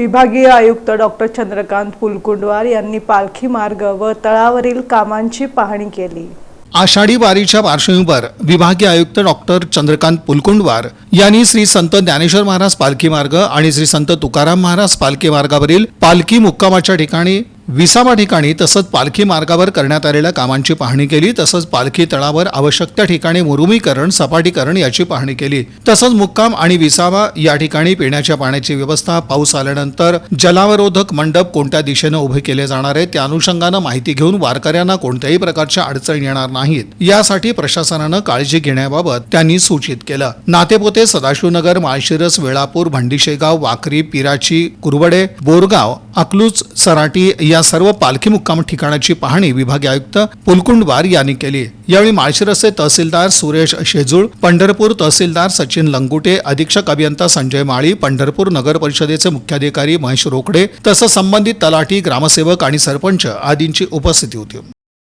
विभागीय आयुक्त डॉक्टर चंद्रकांत पुलकुंडवार यांनी पालखी मार्ग व तळावरील कामांची पाहणी केली. आषाढी वारीच्या पार्श्वभूमीवर विभागीय आयुक्त डॉक्टर चंद्रकांत पुलकुंडवार यांनी श्री संत ज्ञानेश्वर महाराज पालखी मार्ग आणि श्री संत तुकाराम महाराज पालखी मार्गावरील पालखी मुक्कामाच्या ठिकाणी विसावा ठिकाणी तसंच पालखी मार्गावर करण्यात आलेल्या कामांची पाहणी केली. तसंच पालखी तळावर आवश्यक त्या ठिकाणी मुरुमीकरण सपाटीकरण याची पाहणी केली. तसंच मुक्काम आणि विसावा या ठिकाणी पिण्याच्या पाण्याची व्यवस्था पाऊस आल्यानंतर जलावरोधक मंडप कोणत्या दिशेनं उभे केले जाणार आहे त्या अनुषंगानं माहिती घेऊन वारकऱ्यांना कोणत्याही प्रकारच्या अडचणी येणार नाहीत. यासाठी प्रशासनानं काळजी घेण्याबाबत त्यांनी सूचित केलं. नातेपोते सदाशिवनगर माळशिरस वेळापूर भंडीशेगाव वाकरी पिराची कुरवडे बोरगाव अकलूज सराटी या सर्व पालखी मुक्काम ठिकाणाची पाहणी विभागीय आयुक्त पुलकुंडवार यांनी केली. यावेळी माळशिरसचे तहसीलदार सुरेश शेजूळ पंढरपूर तहसीलदार सचिन लंगुटे अधीक्षक अभियंता संजय माळी पंढरपूर नगर परिषदेचे मुख्याधिकारी महेश रोकडे तसंच संबंधित तलाठी ग्रामसेवक आणि सरपंच आदींची उपस्थिती होती.